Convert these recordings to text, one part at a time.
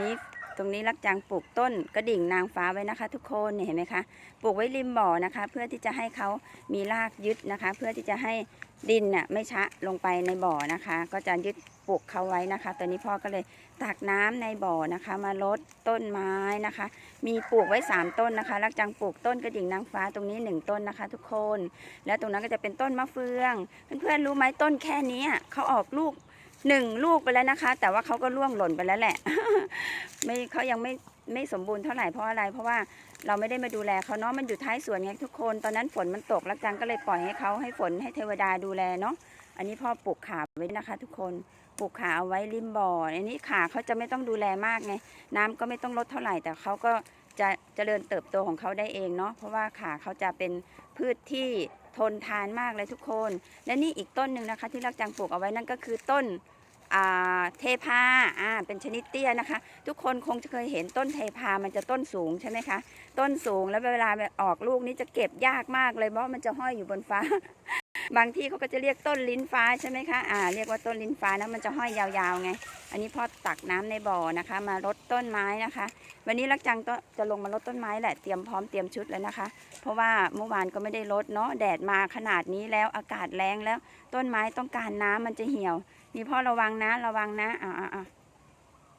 นี้ตรงนี้รักจังปลูกต้นกระดิ่งนางฟ้าไว้นะคะ ทุกคนเห็นไหมคะปลูกไว้ริมบ่อนะคะ เพื่อที่จะให้เขามีรากยึดนะคะ เพื่อที่จะให้ดินน่ะไม่ชะลงไปในบ่อนะคะ ก็จะยึดปลูกเขาไว้นะคะ ตอนนี้พ่อก็เลยตักน้ำในบ่อนะคะ มาลดต้นไม้นะคะ มีปลูกไว้ 3 ต้นนะคะ รักจังปลูกต้นกระดิ่งนางฟ้าตรงนี้ 1 ต้นนะคะ ทุกคน แล้วตรงนั้นก็จะเป็นต้นมะเฟือง เพื่อนๆรู้ไหมต้นแค่นี้เขาออกลูก หนึ่งลูกไปแล้วนะคะ แต่ว่าเขาก็ร่วงหล่นไปแล้วแหละ ไม่เขายังไม่ไม่สมบูรณ์เท่าไหร่เพราะอะไร เพราะว่าเราไม่ได้มาดูแลเขาเนาะมันอยู่ท้ายสวนไงทุกคน ตอนนั้นฝนมันตกแล้วจังก็เลยปล่อยให้เขาให้ฝนให้เทวดาดูแลเนาะอันนี้พ่อปลูกขาไว้นะคะ ทุกคนปลูกขาเอาไว้ริมบ่ออันนี้ขาเขาจะไม่ต้องดูแลมากไงน้ำก็ไม่ต้องลดเท่าไหร่ แต่เขาก็จะเจริญเติบโตของเขาได้เองเนาะเพราะว่าขาเขาจะเป็นพืชที่ทนทานมากเลยทุกคน และนี่อีกต้นหนึ่งนะคะ ที่รักจังปลูกเอาไว้นั่นก็คือต้น เทพาอ่าเป็นชนิดเตี้ยนะคะ ทุกคนคงจะเคยเห็นต้นเทพามันจะต้นสูงใช่ไหมคะ ต้นสูงแล้วเวลาออกลูกนี่จะเก็บยากมากเลยเพราะมันจะห้อยอยู่บนฟ้า บางที่เขาก็จะเรียกต้นลิ้นฟ้าใช่ไหมคะอ่าเรียกว่าต้นลิ้นฟ้านะมันจะห้อยยาวๆไง อันนี้พ่อตักน้ำในบ่อนะคะ มารดต้นไม้นะคะ วันนี้รักจังจะลงมารดต้นไม้แหละเตรียมพร้อมเตรียมชุดแล้วนะคะ เพราะว่าเมื่อวานก็ไม่ได้รดเนาะแดดมาขนาดนี้แล้วอากาศแรงแล้ว ต้นไม้ต้องการน้ำมันจะเหี่ยวนี่พ่อระวังนะระวังนะอ่าอ่า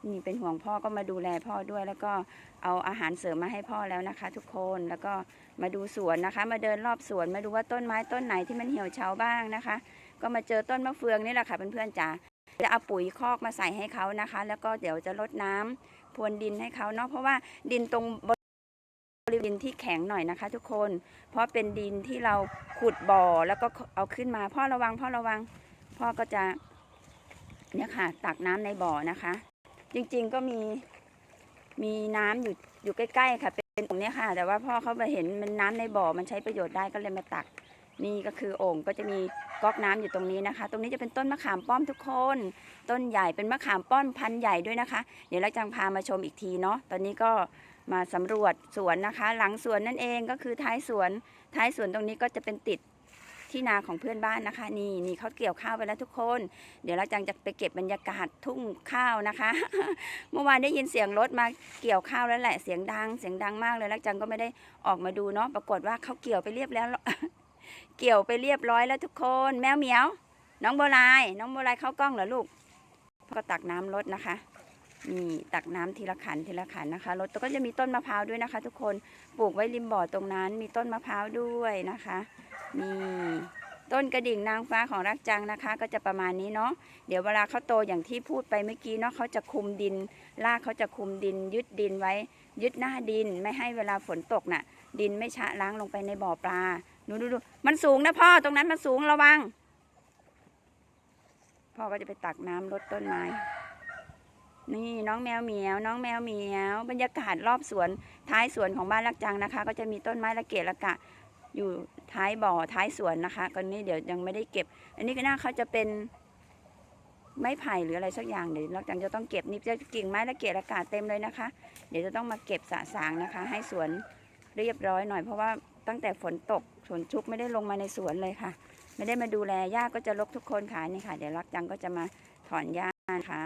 นี่เป็นห่วงพ่อก็มาดูแลพ่อด้วย แล้วก็เอาอาหารเสริมมาให้พ่อแล้วนะคะ ทุกคนแล้วก็มาดูสวนนะคะ มาเดินรอบสวนมาดูว่าต้นไม้ต้นไหนที่มันเหี่ยวเฉาบ้างนะคะ ก็มาเจอต้นมะเฟืองนี่แหละค่ะเพื่อนๆจ๋าจะเอาปุ๋ยคอกมาใส่ให้เขานะคะ แล้วก็เดี๋ยวจะรดน้ำพรวนดินให้เขาเนาะเพราะว่าดินตรงบริเวณที่แข็งหน่อยนะคะ ทุกคน เพราะเป็นดินที่เราขุดบ่อแล้วก็เอาขึ้นมาพ่อระวังพ่อระวัง พ่อก็จะเนี่ยค่ะ ตักน้ำในบ่อนะคะ จริงๆก็มีมีน้ำอยู่อยู่ใกล้ๆค่ะ เป็นตรงเนี้ยค่ะ แต่ว่าพ่อเขาไปเห็นมันน้ำในบ่อมันใช้ประโยชน์ได้ก็เลยมาตัก นี่ก็คือโอ่งก็จะมีก๊อกน้ำอยู่ตรงนี้นะคะ ตรงนี้จะเป็นต้นมะขามป้อมทุกคน ต้นใหญ่เป็นมะขามป้อมพันธุ์ใหญ่ด้วยนะคะ เดี๋ยวเราจังพามาชมอีกทีเนาะตอนนี้ก็มาสำรวจสวนนะคะ หลังสวนนั่นเองก็คือท้ายสวนท้ายสวนตรงนี้ก็จะเป็นติด ที่นาของเพื่อนบ้านนะคะ นี่นี่เขาเกี่ยวข้าวไปแล้วทุกคน เดี๋ยวเราจังจะไปเก็บบรรยากาศทุ่งข้าวนะคะ เมื่อวานได้ยินเสียงรถมาเกี่ยวข้าวแล้วแหละเสียงดังเสียงดังมากเลยแล้วจังก็ไม่ได้ออกมาดูเนาะปรากฏว่าเขาเกี่ยวไปเรียบแล้ว เกี่ยวไปเรียบร้อยแล้วทุกคน แมวเหมียว น้องโบลายน้องโบลายเข้ากล้องเหรอลูกพ่อก็ตักน้ำรถนะคะนี่ตักน้ำทีละขันทีละขันนะคะรถก็จะมีต้นมะพร้าวด้วยนะคะ ทุกคนปลูกไว้ริมบ่อตรงนั้น มีต้นมะพร้าวด้วยนะคะ นี่ต้นกระดิ่งนางฟ้าของรักจังนะคะ ก็จะประมาณนี้เนาะเดี๋ยวเวลาเขาโตอย่างที่พูดไปเมื่อกี้เนาะเขาจะคุมดินรากเขาจะคุมดิน ยึดดินไว้ ยึดหน้าดินไม่ให้เวลาฝนตกน่ะ ดินไม่ชะล้างลงไปในบ่อปลาดูดูดูมันสูงนะพ่อตรงนั้นมันสูงระวัง พ่อก็จะไปตักน้ำรดต้นไม้นี่น้องแมวเหมียว น้องแมวเหมียว บรรยากาศรอบสวนท้ายสวนของบ้านรักจังนะคะ ก็จะมีต้นไม้ละเกะละกะ อยู่ท้ายบ่อท้ายสวนนะคะก็นี่เดี๋ยวยังไม่ได้เก็บ อันนี้ก็น่าเขาจะเป็นไม้ไผ่หรืออะไรสักอย่างเดี๋ยวรักจังจะต้องเก็บนี่จะกิ่งไม้และเกะละกะเต็มเลยนะคะ เดี๋ยวจะต้องมาเก็บสะสางนะคะ ให้สวนเรียบร้อยหน่อยเพราะว่าตั้งแต่ฝนตกฝนชุกไม่ได้ลงมาในสวนเลยค่ะ ไม่ได้มาดูแลหญ้าก็จะรกทุกคนค่ะนี่ค่ะ เดี๋ยวรักจังก็จะมาถอนหญ้านะคะ